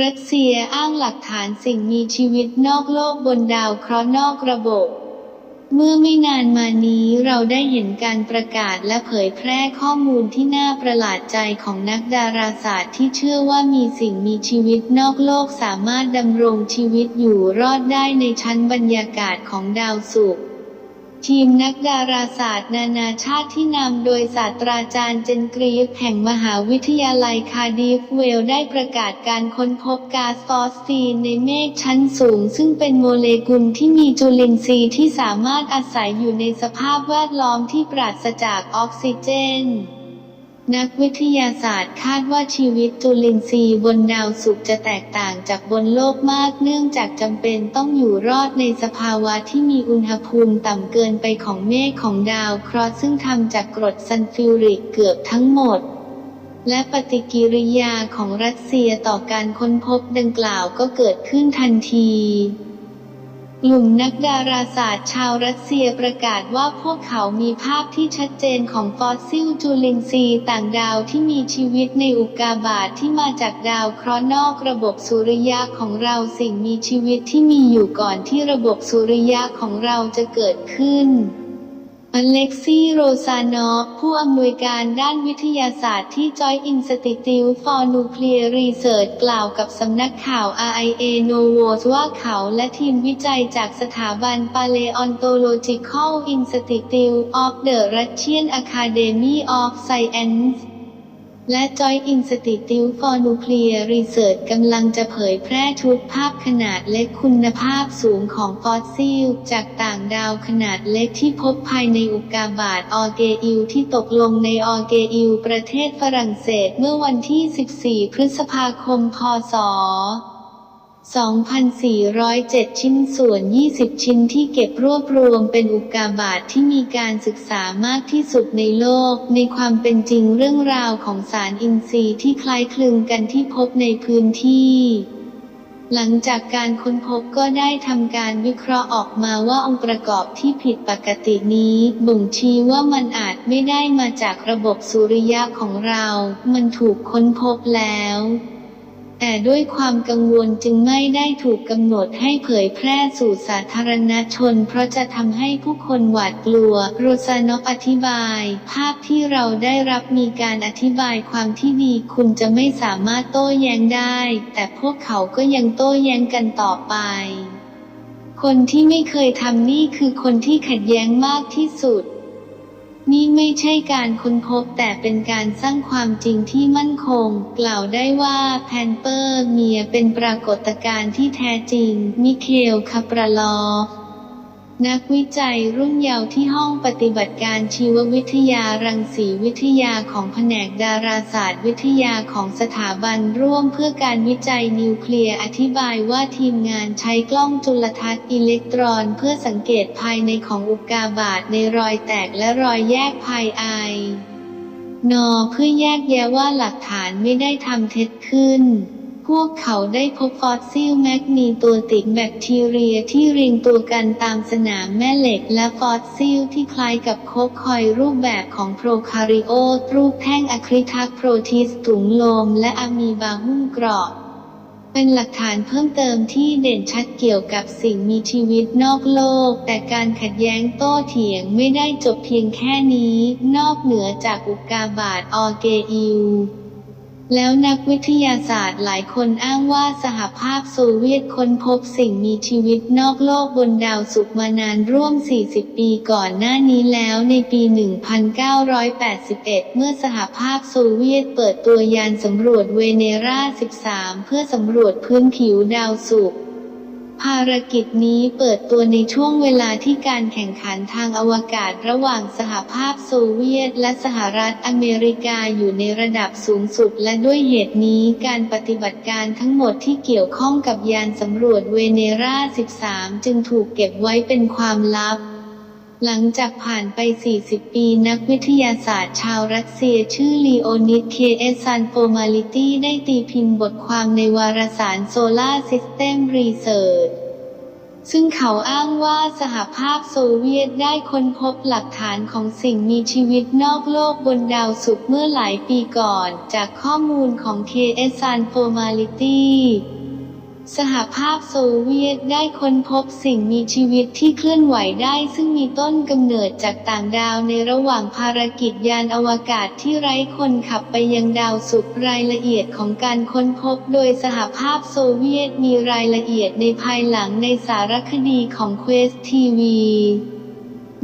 รัสเซียอ้างหลักฐานสิ่งมีชีวิตนอกโลกบนดาวเคราะห์นอกระบบ เมื่อไม่นานมานี้เราได้เห็นการประกาศและเผยแพร่ข้อมูลที่น่าประหลาดใจของนักดาราศาสตร์ที่เชื่อว่ามีสิ่งมีชีวิตนอกโลกสามารถดำรงชีวิตอยู่รอดได้ในชั้นบรรยากาศของดาวศุกร์ ทีมนักดาราศาสตร์ นานาชาติที่นำโดยศาสตราจารย์เจนกรีฟแห่งมหาวิทยาลัยคาร์ดิฟเวลได้ประกาศการค้นพบก๊าซฟอสซีนในเมฆชั้นสูง ซึ่งเป็นโมเลกุลที่มีจุลินทรีย์ที่สามารถอาศัยอยู่ในสภาพแวดล้อมที่ปราศจากออกซิเจน นักวิทยาศาสตร์คาดว่าชีวิตจุลินทรีย์บนดาวศุกร์จะแตกต่างจากบนโลกมากเนื่องจากจำเป็นต้องอยู่รอดในสภาวะที่มีอุณหภูมิต่ำเกินไปของเมฆของดาวเคราะห์ซึ่งทำจากกรดซัลฟิวริกเกือบทั้งหมดและปฏิกิริยาของรัสเซียต่อการค้นพบดังกล่าวก็เกิดขึ้นทันที ลุ่มนักดาราศาสตร์ชาวรัสเซียประกาศว่าพวกเขามีภาพที่ชัดเจนของฟอสซิลจุลินทรีย์ต่างดาวที่มีชีวิตในอุกกาบาตที่มาจากดาวเคราะห์นอกระบบสุริยะของเราสิ่งมีชีวิตที่มีอยู่ก่อนที่ระบบสุริยะของเราจะเกิดขึ้น อเล็กซี่โรซานอฟผู้อำนวยการด้านวิทยาศาสตร์ที่ Joint Institute for Nuclear Research กล่าวกับสำนักข่าว RIA Novos ว่าเขาและทีมวิจัยจากสถาบัน Paleontological Institute of the Russian Academy of Science และ Joint Institute for Nuclear Research กำลังจะเผยแพร่ชุดภาพขนาดเล็กคุณภาพสูงของฟอสซิล จากต่างดาวขนาดเล็กที่พบภายในอุกกาบาตออเกอิลที่ตกลงในออเกอิลประเทศฝรั่งเศสเมื่อวันที่ 14 พฤษภาคม พศ 2,407 ชิ้นส่วน 20 ชิ้นที่เก็บรวบรวมเป็นอุกกาบาตทที่มีการศึกษามากที่สุดในโลก ในความเป็นจริงเรื่องราวของสารอินทรีย์ที่คล้ายคลึงกันที่พบในพื้นที่ หลังจากการค้นพบก็ได้ทำการวิเคราะห์ออกมาว่าองค์ประกอบที่ผิดปกตินี้ บ่งชี้ว่ามันอาจไม่ได้มาจากระบบสุริยะของเรา มันถูกค้นพบแล้ว แต่ด้วยความกังวลจึงไม่ได้ถูกกำหนดให้เผยแพร่สู่สาธารณชน เพราะจะทำให้ผู้คนหวาดกลัว โรซานอฟอธิบาย ภาพที่เราได้รับมีการอธิบายความที่ดีคุณจะไม่สามารถโต้แย้งได้ แต่พวกเขาก็ยังโต้แย้งกันต่อไปคนที่ไม่เคยทำนี่คือคนที่ขัดแย้งมากที่สุด นี่ไม่ใช่การค้นพบแต่เป็นการสร้างความจริงที่มั่นคง กล่าวได้ว่าแพนเปอร์เมียเป็นปรากฏการณ์ที่แท้จริง มิเคลคาปราลอฟ นักวิจัยรุ่นเยาว์ที่ห้องปฏิบัติการชีววิทยารังสีวิทยาของแผนกดาราศาสตร์วิทยาของสถาบันร่วมเพื่อการวิจัยนิวเคลียร์อธิบายว่าทีมงานใช้กล้องจุลทรรศน์อิเล็กตรอนเพื่อสังเกตภายในของอุกกาบาตในรอยแตกและรอยแยกภายไอนอเพื่อแยกแยะว่าหลักฐานไม่ได้ทำเท็จขึ้น พวกเขาได้พบฟอสซิลแมกนีตัวติกแบคทีเรียที่เรียงตัวกันตามสนามแม่เหล็กและฟอสซิลที่คล้ายกับโคคอยรูปแบบของโปรคาริโอตรูปแท่งอะคริทักโปรทีสถุงลมและอะมีบาหุ้มกรอบเป็นหลักฐานเพิ่มเติมที่เด่นชัดเกี่ยวกับสิ่งมีชีวิตนอกโลก แต่การขัดแย้งโต้เถียงไม่ได้จบเพียงแค่นี้ นอกเหนือจากอุกกาบาตออเกอิล แล้วนักวิทยาศาสตร์หลายคนอ้างว่าสหภาพโซเวียตค้นพบสิ่งมีชีวิตนอกโลกบนดาวศุกร์มานานร่วม 40 ปีก่อนหน้านี้แล้วในปี 1981 เมื่อสหภาพโซเวียตเปิดตัวยานสำรวจเวเนรา 13 เพื่อสำรวจพื้นผิวดาวศุกร์ ภารกิจนี้เปิดตัวในช่วงเวลาที่การแข่งขันทางอวกาศระหว่างสหภาพโซเวียต และสหรัฐอเมริกาอยู่ในระดับสูงสุด และด้วยเหตุนี้การปฏิบัติการทั้งหมดที่เกี่ยวข้องกับยานสำรวจเวเนรา 13 จึงถูกเก็บไว้เป็นความลับ หลังจากผ่านไป 40 ปีนักวิทยาศาสตร์ชาวรัสเซียชื่อลีโอนิด เคเอซันโฟมาลิตี้ได้ตีพิมพ์บทความในวารสาร Solar System Research ซึ่งเขาอ้างว่าสหภาพโซเวียตได้ค้นพบหลักฐานของสิ่งมีชีวิตนอกโลกบนดาวศุกร์เมื่อหลายปีก่อน จากข้อมูลของ KS a n Formality สหภาพโซเวียตได้ค้นพบสิ่งมีชีวิตที่เคลื่อนไหวได้ซึ่งมีต้นกำเนิดจากต่างดาวในระหว่างภารกิจยานอวกาศที่ไร้คนขับไปยังดาวศุกร์รายละเอียดของการค้นพบโดยสหภาพโซเวียตมีรายละเอียดในภายหลังในสารคดีของ Quest TV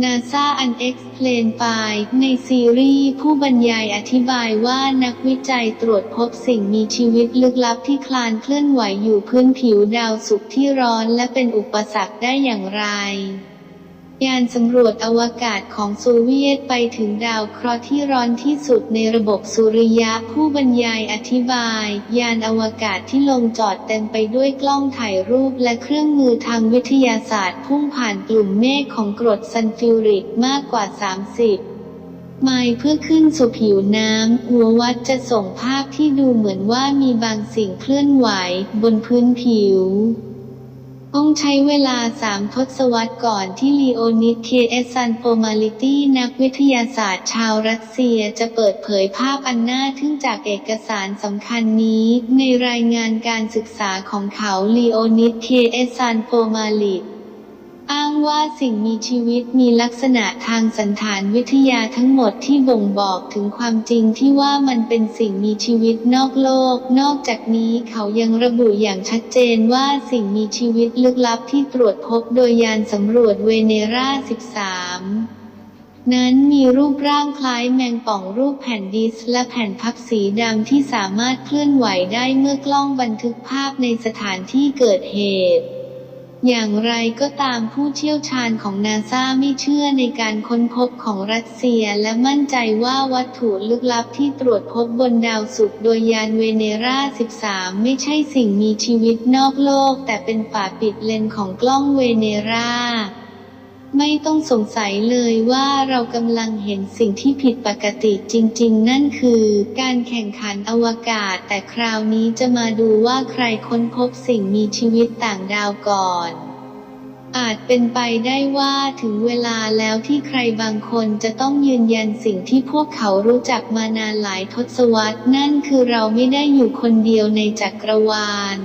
นาซาอันเอ็กซ์เพลนไปในซีรีส์ผู้บรรยายอธิบายว่านักวิจัยตรวจพบสิ่งมีชีวิตลึกลับที่คลานเคลื่อนไหวอยู่พื้นผิวดาวศุกร์ที่ร้อนและเป็นอุปสรรคได้อย่างไร ยานสำรวจอวกาศของโซเวียตไปถึงดาวเคราะห์ที่ร้อนที่สุดในระบบสุริยะผู้บรรยายอธิบาย ยานอวกาศที่ลงจอดเต็มไปด้วยกล้องถ่ายรูปและเครื่องมือทางวิทยาศาสตร์พุ่งผ่านกลุ่มเมฆของกรดซัลฟิวริกมากกว่า 30ไมล์เพื่อขึ้นสู่ผิวน้ำ หัววัดจะส่งภาพที่ดูเหมือนว่ามีบางสิ่งเคลื่อนไหวบนพื้นผิว ต้องใช้เวลาสามทศวรรษก่อนที่ลีโอนิด เคเอซันโปมาลิตี้นักวิทยาศาสตร์ชาวรัสเซียจะเปิดเผยภาพอันน่าทึ่งจากเอกสารสำคัญนี้ ในรายงานการศึกษาของเขาลีโอนิด เคเอซันโปมาลิต อ้างว่าสิ่งมีชีวิตมีลักษณะทางสันฐานวิทยาทั้งหมดที่บ่งบอกถึงความจริงที่ว่ามันเป็นสิ่งมีชีวิตนอกโลก นอกจากนี้เขายังระบุอย่างชัดเจนว่าสิ่งมีชีวิตลึกลับที่ตรวจพบโดยยานสำรวจเวเนรา 13นั้นมีรูปร่างคล้ายแมงป่องรูปแผ่นดิสและแผ่นพับสีดำที่สามารถเคลื่อนไหวได้เมื่อกล้องบันทึกภาพในสถานที่เกิดเหตุ อย่างไรก็ตามผู้เชี่ยวชาญของนาซาไม่เชื่อในการค้นพบของรัสเซียและมั่นใจว่าวัตถุลึกลับที่ตรวจพบบนดาวศุกร์โดยยานเวเนรา 13 ไม่ใช่สิ่งมีชีวิตนอกโลก แต่เป็นฝาปิดเลนของกล้องเวเนรา ไม่ต้องสงสัยเลยว่าเรากำลังเห็นสิ่งที่ผิดปกติจริง ๆ นั่นคือการแข่งขันอวกาศ แต่คราวนี้จะมาดูว่าใครค้นพบสิ่งมีชีวิตต่างดาวก่อน อาจเป็นไปได้ว่าถึงเวลาแล้วที่ใครบางคนจะต้องยืนยันสิ่งที่พวกเขารู้จักมานานหลายทศวรรษ นั่นคือเราไม่ได้อยู่คนเดียวในจักรวาล